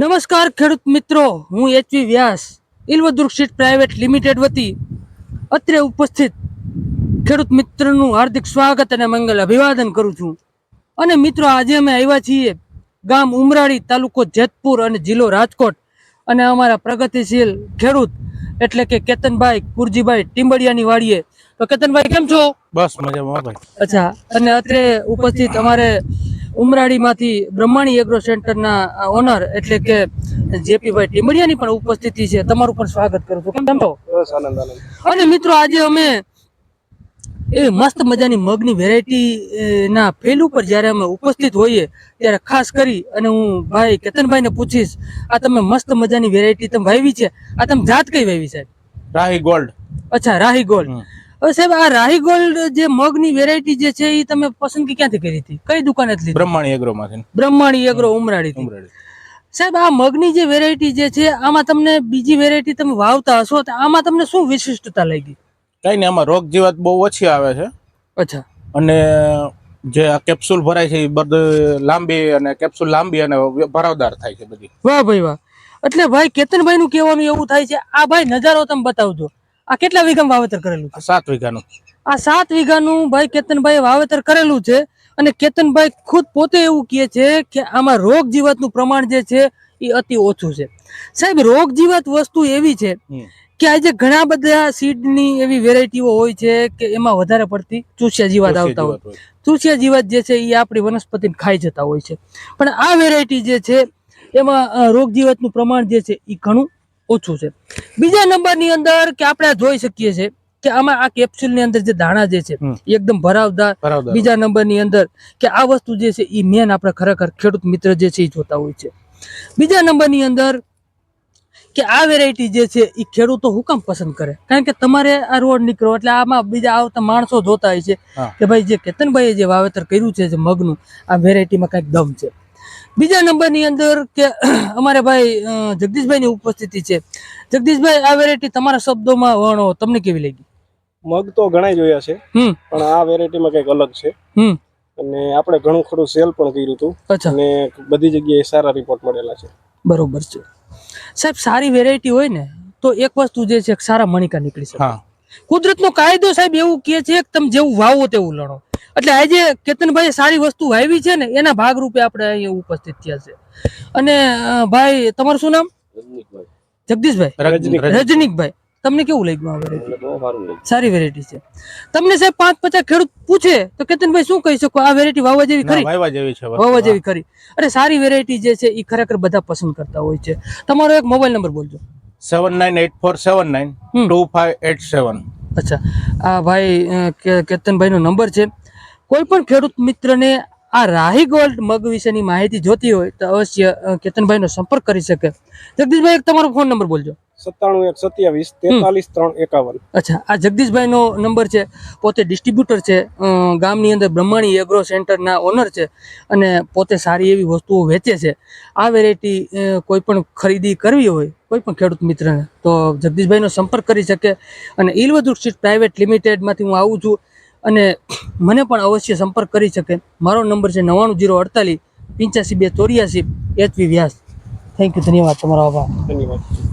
નમસ્કાર ખેડૂત મિત્રો હું એચવી વ્યાસ ઇલવદુર્ગ સીટ પ્રાઇવેટ લિમિટેડ વતી અત્રે ઉપસ્થિત ખેડૂત મિત્રનું હાર્દિક સ્વાગત અને મંગલ અભિવાદન કરું છું. અને મિત્રો આજે અમે આવ્યા છીએ ગામ ઉમરાળી તાલુકો જેતપુર અને જિલ્લો રાજકોટ અને અમારા પ્રગતિશીલ ખેડૂત એટલે કે કેતનભાઈ કુરજીભાઈ ટીમ્બડિયાની વાડીએ. તો કેતનભાઈ કેમ છો? બસ મજામાં અચ્છા અને અત્રે ઉપસ્થિત અમારે ઉમરાળીમાંથી બ્રહ્માણી એગ્રો સેન્ટરના ઓનર એટલે કે જેપીભાઈ ટીમડિયાની પણ ઉપસ્થિતિ છે. તમારું પણ સ્વાગત કરું છું. કેમ છો? અને મિત્રો આજે અમે એવી મસ્ત મજાની મગની વેરાયટી ના ફેલ ઉપર જ્યારે અમે ઉપસ્થિત હોઈએ ત્યારે ખાસ કરી અને હું ભાઈ કેતનભાઈને પૂછીશ આ તમે મસ્ત મજાની વેરાયટી તમે વાવી છે? આ તમે જાત કઈ વાવી સાહેબ? રાહી ગોલ્ડ અચ્છા રાહી ગોલ્ડ. હવે સાહેબ આ રાહી ગોલ્ડ જે મગની વેરાયટી જે છે એ તમે પસંદગી ક્યાંથી કરી હતી? કઈ દુકાનેથી બ્રહ્માણી એગ્રો માંથી બ્રહ્માણી એગ્રો ઉમરાળી ઉમરાડી સાહેબ આ મગની જે વેરાયટી જે છે આમાં તમને બીજી વેરાયટી તમે વાવતા હશો તો આમાં તમને શું વિશિષ્ટતા લાગી? કઈ નહીં આમાં રોગ જીવાત બહુ ઓછી આવે છે. અચ્છા. અને જે આ કેપ્સ્યુલ ભરાય છે એ બધું લાંબી અને કેપ્સ્યુલ લાંબી અને ભરાવદાર થાય છે બધી. વાહ ભાઈ વાહ. એટલે ભાઈ કેતનભાઈ નું કહેવાનું એવું થાય છે આ ભાઈ નજારો તમે બતાવજો. આ કેટલા વીઘામાં વાવેતર કરેલું છે? સાત વીઘાનું. આ સાત વીઘાનું ભાઈ કેતનભાઈ વાવેતર કરેલું છે અને કેતનભાઈ ખુદ પોતે એવું કહે છે કે આમાં રોગ જીવાતનું પ્રમાણ જે છે એ અતિ ઓછું છે. સાહેબ રોગ જીવાત વસ્તુ એવી છે કે આજે ઘણા બધા સીડની એવી વેરાયટીઓ હોય છે કે એમાં વધારે પડતી ચૂસિયા જીવાત આવતા હોય. ચૂસિયા જીવાત જે છે એ આપણી વનસ્પતિને ખાઈ જતા હોય છે. પણ આ વેરાયટી જે છે એમાં રોગ જીવાતનું પ્રમાણ જે છે એ ઘણું ઓછું છે. બીજા નંબરની અંદર કે આપણે જોઈ શકીએ છીએ કે આમાં આ કેપ્સ્યુલની અંદર જે દાણા જે છે એકદમ ભરાવદાર. બીજા નંબરની અંદર કે આ વસ્તુ જે છે એ મેન આપણે ખરેખર ખેડૂત મિત્ર જે છે એ જોતા હોય છે. બીજા નંબરની અંદર કે આ વેરાયટી જે છે એ ખેડૂતો હું કામ પસંદ કરે? કારણ કે તમારે આ રોડ નીકળો એટલે આમાં બીજા આવતા માણસો જોતા હોય છે કે ભાઈ જે કેતનભાઈએ જે વાવેતર કર્યું છે જે મગનું આ વેરાયટીમાં કંઈક દમ છે. બીજા નંબરની અંદર કે અમારે ભાઈ જગદીશભાઈની ઉપસ્થિતિ છે. જગદીશભાઈ આ વેરાયટી તમારા શબ્દોમાં વર્ણો તમને કેવી લાગી? મગ તો ઘણા જોયા છે હમ. પણ આ વેરાયટીમાં કંઈક અલગ છે. હમ. અને આપણે ઘણું ખરું સેલ પણ કર્યું હતું. અને બધી જગ્યાએ સારા રિપોર્ટ મળેલા છે. બરોબર છે. સાહેબ સારી વેરાયટી હોય ને તો એક વસ્તુ જે છે કે સારા મણિકા નીકળી શકે. કુદરતનો કાયદો સાહેબ એવું કહે છે કે તમે જેવું વાવો તેવું લણો. એટલે આજે કેતનભાઈ સારી વસ્તુ વાવી છે ને એના ભાગરૂપે આપણે અહીંયા ઉપસ્થિત થયા છે. અને ભાઈ તમારું શું નામ? જગદીશભાઈ? રજનીકભાઈ. તમને કેવું લાગ્યું આ વેરાયટી સારી વેરાયટી છે. તમને સાહેબ પાંચ પચાસ ખેડૂત પૂછે તો કેતનભાઈ શું કહી શકો? આ વેરાયટી વાવવા જેવી ના, ખરી? વાવવા જેવી છે વાવવા જેવી ખરી. અરે સારી વેરાયટી જે છે એ ખરેખર બધા પસંદ કરતા હોય છે. તમારો એક મોબાઈલ નંબર બોલજો. Seven nine eight four seven nine two five eight seven અચ્છા. આ ભાઈ કે- કેતનભાઈનો નંબર છે. કોઈ પણ ખેડૂત મિત્રને આ રાહી ગોલ્ડ મગ વિશેની માહિતી જોતી હોય તો અવશ્ય કેતનભાઈનો સંપર્ક કરી શકે. જગદીશભાઈ એક તમારો ફોન નંબર બોલજો. સત્તાણું એક સત્યાવીસ તેતાલીસ ત્રણ એકાવન. અચ્છા આ જગદીશભાઈનો નંબર છે પોતે ડિસ્ટ્રીબ્યુટર છે ગામની અંદર બ્રહ્માણી એગ્રો સેન્ટરના ઓનર છે અને પોતે સારી એવી વસ્તુઓ વેચે છે. આ વેરાયટી કોઈ પણ ખરીદી કરવી હોય કોઈ પણ ખેડૂત મિત્રને તો જગદીશભાઈનો સંપર્ક કરી શકે. અને ઇલવદુર સીટ પ્રાઇવેટ લિમિટેડમાંથી હું આવું છું. અને મને પણ અવશ્ય સંપર્ક કરી શકે. મારો નંબર છે નવ્વાણું જીરો અડતાલીસ પંચ્યાસી બે ચોર્યાસી એચવી વ્યાસ. થેન્ક યુ ધન્યવાદ. તમારો આભાર. ધન્યવાદ.